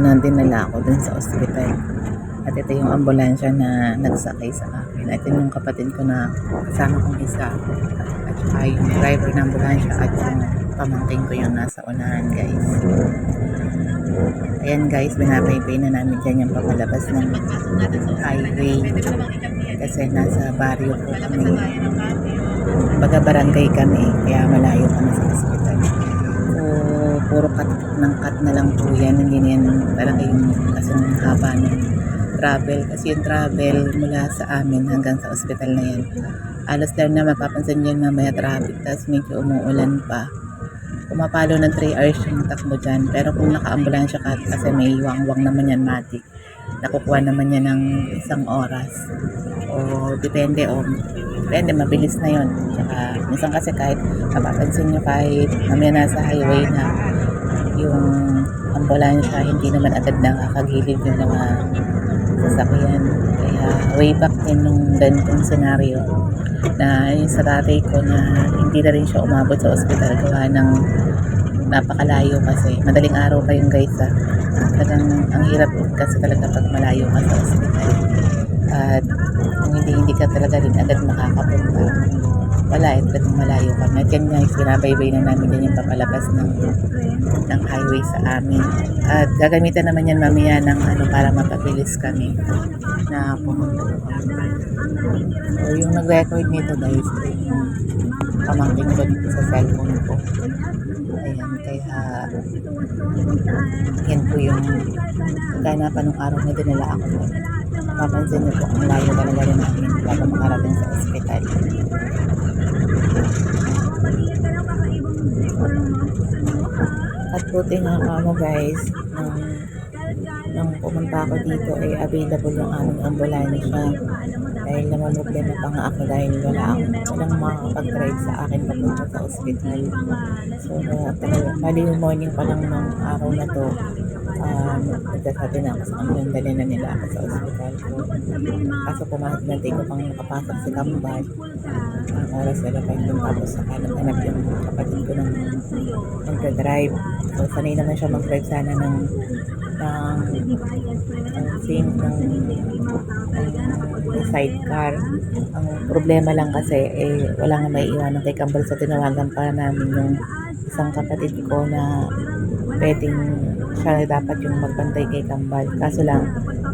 na dinala ako dun sa ospital. At ito yung ambulansya na nagsakay sa akin. At yun yung kapatid ko na kasama kong isa. At saka yung driver ng ambulansya at yung pamangking ko yung nasa unahan guys. Ayan guys, binabaybay na namin dyan yung papalabas ng highway. Kasi nasa barrio po kami. Baga barangay kami, kaya malayo kami sa ospital. Puro cut ng cut na lang po yan. Hindi na yan talaga yung kasong haba ng travel. Kasi yung travel mula sa amin hanggang sa ospital na yan. Alas lang na mapapansin nyo mamaya traffic. Tapos medyo umuulan pa. Pumapalo ng 3 hours yung takbo dyan. Pero kung naka-ambulansya ka, kasi may wang-wang naman yan, matik. Nakukuha naman yan ng isang oras. O depende o depende, mabilis na yon Tsaka, minsan kasi kahit mapapansin nyo kahit mamaya nasa highway na yung ambulansya, hindi naman agad nakakagilid yung mga sasakyan. Kaya way back din nung ganitong scenario na yung sa tatay ko na hindi na rin siya umabot sa ospital gawa ng napakalayo kasi madaling araw pa yung guys ah. Talagang ang hirap kasi talaga pag malayo ka sa ospital. At kung hindi hindi ka talaga rin agad makakapunta, wala eh, talagang malayo ka. At yan guys, binabaybay na namin din yung papalabas ng, ng highway sa amin. At gagamitan naman yan mamaya ng ano para mapabilis kami na pumunta. So, yung nag-record nito guys, yung pamangkin ko dito sa cellphone ko. Ayan, kaya yan po yung kaganapan ng araw na dinala ako doon. Mapapansin niyo po ang layo talaga rin namin bago makarating sa ospital. At buti nga kamo guys, nung, nung pumunta ako dito ay available yung aming ambulansya. Dahil naman problema pa nga ako dahil wala akong walang makakapag-drive sa akin papunta sa ospital. So, uh, bali yung morning pa lang ng araw na to, um, nagsasabi na ako sa kanila, dali na nila ako sa ospital. So, kaso pumasok na ko pang makapasok si Kambal. Ang oras na lang yun, tapos saka naghanap yung kapatid ko ng magdadrive. So, sanay naman siya mag-drive sana ng ng ng same ng, ng sidecar. Ang problema lang kasi eh wala nga may iwanan kay Kambal sa tinawagan pa namin yung isang kapatid ko na pwedeng siya na dapat yung magbantay kay Kambal. Kaso lang,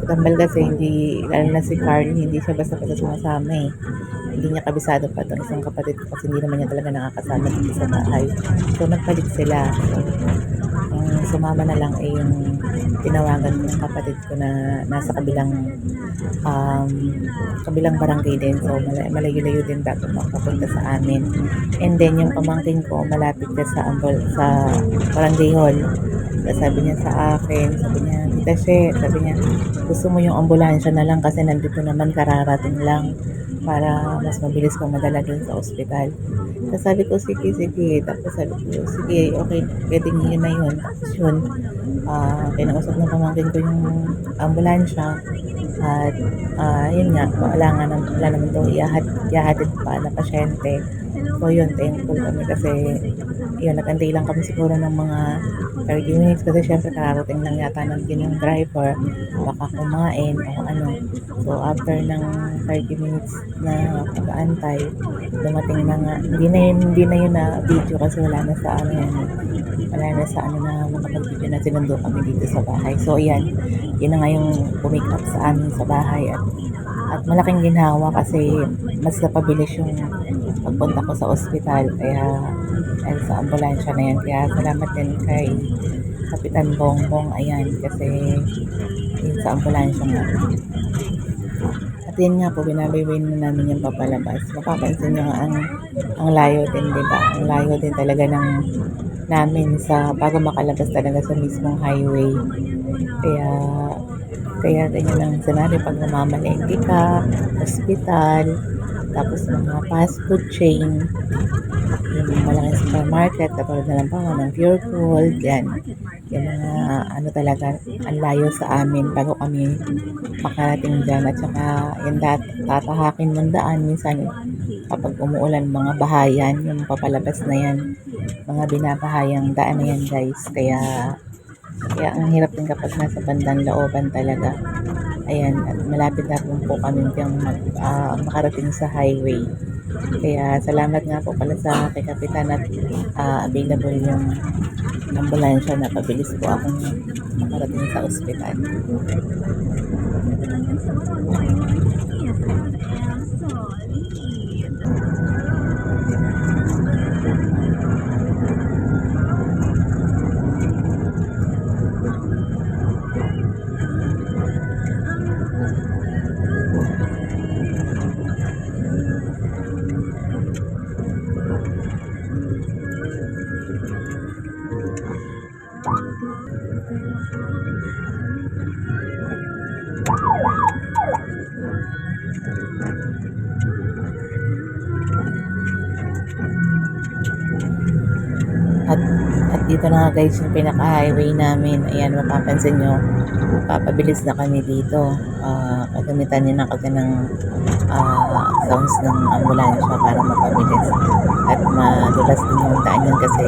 si Kambal kasi hindi, lalo na si Carl, hindi siya basta-basta sumasama eh. Hindi niya kabisado pa itong isang kapatid ko kasi hindi naman niya talaga nakakasama dito sa bahay. So, nagpalit sila. So, ang sumama na lang ay yung tinawagan ng kapatid ko na nasa kabilang um, kabilang barangay din. So, mala- malayo-layo din bago makapunta sa amin. And then, yung pamangkin ko, malapit ka sa, ambul- sa barangay hall. Sabi niya sa akin, sabi niya, Tita She, sabi niya, gusto mo yung ambulansya na lang kasi nandito naman kararating lang para mas mabilis kang madala dun sa ospital. Tapos sabi ko, sige, sige. Tapos sabi ko, sige, okay, pwedeng yun na yun. Tapos yun, ah kinausap ng pamangkin ko yung ambulansya. At ah yun nga, wala nga nam- wala naman daw iyahat, iyahatid pa na pasyente. So yun, thankful kami kasi yun, nagantay lang kami siguro ng mga 30 minutes kasi syempre kararating lang yata ng yung driver baka kumain o ano. So after ng 30 minutes na pag-aantay dumating na nga hindi na yun hindi na yun na video kasi wala na sa ano yan wala na sa ano na makapag-video na sinundo kami dito sa bahay. So yan yun na nga yung pumick up sa amin sa bahay at at malaking ginhawa kasi mas napabilis yung pagpunta ko sa ospital kaya dahil sa ambulansya na yan. Kaya salamat din kay Kapitan Bongbong ayan kasi yun sa ambulansya nga. At yun nga po binabayway na namin yung papalabas. Mapapansin nyo nga ang, ang layo din diba ang layo din talaga ng namin sa bago makalabas talaga sa mismong highway. Kaya kaya ganyan ang scenario pag namamalengke ka, hospital, tapos mga fast food chain, yung malaking supermarket, katulad na lang pa ng Pure Gold, yan. Yung mga ano talaga, ang layo sa amin bago kami makarating dyan. At saka yung dat- tatahakin mong daan, minsan kapag umuulan, mga bahayan, yung papalabas na yan, mga binabahayang daan na yan guys. Kaya Kaya ang hirap din kapag nasa bandang looban talaga. Ayan, malapit na rin po kami diyang mag, ah, makarating sa highway. Kaya salamat nga po pala sa kay Kapitan at ah, available yung ambulansya na pabilis po akong makarating sa ospital. At, at dito na nga guys yung pinaka-highway namin. Ayan, mapapansin nyo, papabilis na kami dito. Ah, kagamitan niya na kasi ng sounds ng ambulansya para mapabilis. At madulas din yung daan yun kasi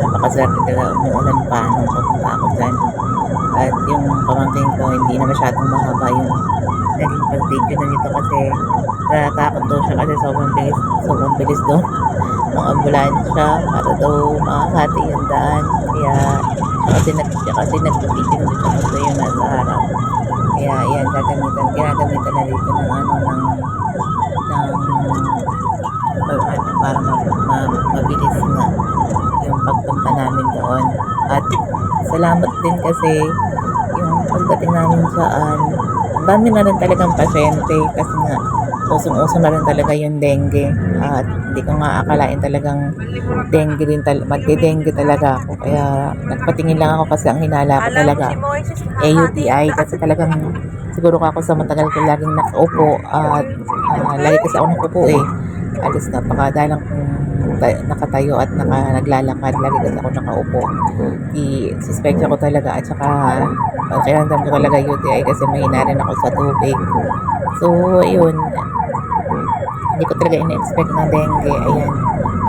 napakaswerte talaga umuulan pa nung papunta ako dyan. At yung pamangkin ko, hindi na masyadong mahaba yung naging pag-video na nito kasi natatakot daw siya kasi sobrang bilis, sobrang bilis daw ng ambulansya para daw makahati yung daan. Kaya kasi, nag, kasi nagpapigil na siya kasi yung nasa harap. Kaya yan, gagamitan, ginagamitan na dito ng ano, ng, ng, pa- para ma, ma, mabilis nga yung pagpunta namin doon. At salamat din kasi yung pagdating namin saan, ang dami na rin talagang pasyente kasi nga usong-uso na rin talaga yung dengue. At hindi ko nga akalain talagang dengue din tal magde-dengue talaga ako. Kaya nagpatingin lang ako kasi ang hinala ko talaga eh UTI kasi talagang siguro ako sa matagal ko laging nakaupo at ah, lagi kasi ako nakaupo eh. Alis napakadalang kong ta- nakatayo at naka, naglalakad lagi kasi ako nakaupo i suspect ko talaga at saka uh, kaya ko talaga UTI kasi mahina rin ako sa tubig so yun hindi ko talaga ina-expect na dengue. Ayan,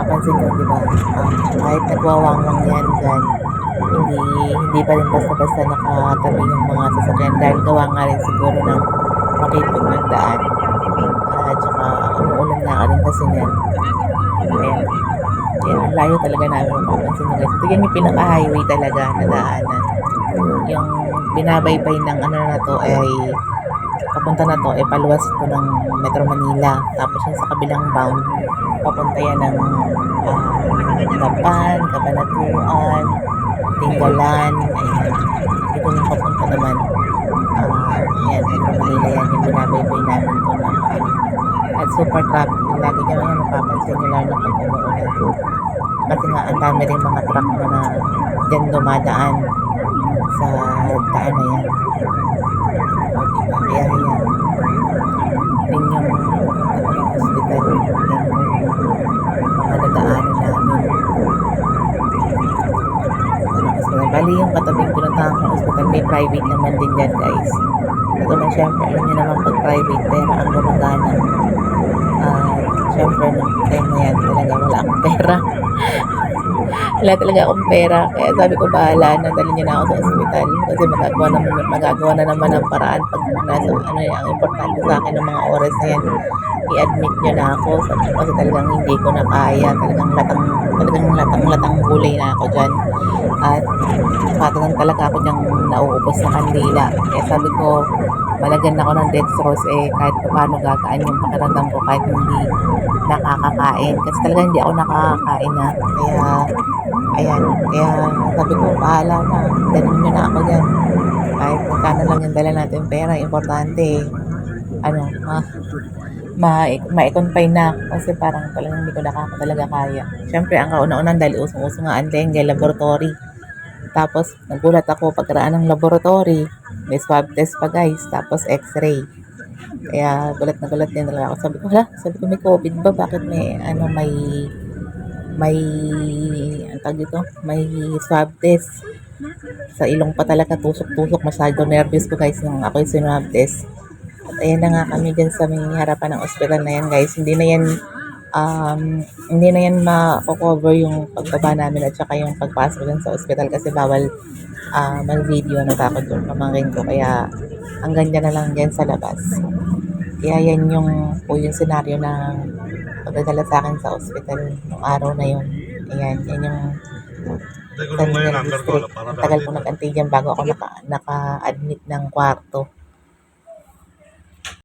napansin ko, di ba? Um, kahit nagwawangwang yan dyan, hindi, hindi pa rin basta-basta nakatabi yung mga sasakyan dahil gawa nga rin siguro ng makipag ng daan. Ah, At saka umuulan nga rin kasi niyan. Ayan. Kaya ang layo talaga namin mapapansin nyo guys. Ito yung pinaka-highway talaga na daanan. Yung binabaybay ng ano na to ay papunta na to ay paluwas ito ng Metro Manila. Tapos yung sa kabilang bound, papunta yan ng uh, Gapan, Cabanatuan, Tinggalan, ayan. Dito yung papunta naman. Uh, yan, Metro Manila yan, yung binabaybay namin to na ano. At super traffic din lagi nyo yan, napapansin nyo lalo na pag umuulan. Kasi nga, ang dami rin mga truck na, na dyan dumadaan sa daan na yan. Kaya yan. Yun yung hospital. Yan yung mga dadaanan namin. Hospital. Bali yung katabing pinuntahan ko hospital, may private naman din yan guys. Na syempre, alam nyo naman pag private, pera ang gumagana. Ah, syempre, nung time na yan, talaga wala akong pera. wala talaga akong pera. Kaya sabi ko, bahala na, dali niyo na ako sa ospital. Kasi magagawa, naman, magagawa na naman ng paraan pag nasa, ano yan, ang importante sa akin ng mga oras na yan, i-admit niyo na ako. Sabi ko kasi talagang hindi ko na kaya. Talagang latang, talagang latang, latang gulay na ako dyan. At patagan talaga ako niyang nauubos na kandila. Kaya sabi ko, malagyan ako ng dextrose eh kahit paano gagaan yung pakiramdam ko kahit hindi nakakakain. Kasi talaga hindi ako nakakakain na. Kaya, ayan. Kaya sabi ko, bahala na. Dalhin nyo na ako dyan. Kahit magkano lang yung dala natin pera. Importante, ano, ma, ma, ma-confine na kasi parang talagang hindi ko nakaka talaga kaya. Siyempre, ang kauna-unang dahil usong-uso nga ang dengue, laboratory. Tapos, nagulat ako pagkaraan ng laboratory. May swab test pa guys. Tapos, x-ray. Kaya, gulat na gulat din talaga ako. Sabi ko, hala, sabi ko may COVID ba? Bakit may, ano, may, may, ang tawag dito? May swab test. Sa ilong pa talaga, tusok-tusok. Masyado nervous ko guys nung ako yung sinwab test. At ayan na nga kami dyan sa may harapan ng ospital na yan guys. Hindi na yan um, hindi na yan ma-cover yung pagbaba namin at saka yung pagpasok dyan sa ospital kasi bawal ah, mag-video, natakot yung pamangkin ko. Kaya hanggang dyan na lang dyan sa labas. Kaya yan yung po yung senaryo ng pagdadala sa akin sa ospital nung araw na yun. Ayan, yan yung ko. District. Ang tagal nag-antay dyan bago ako naka, naka-admit ng kwarto.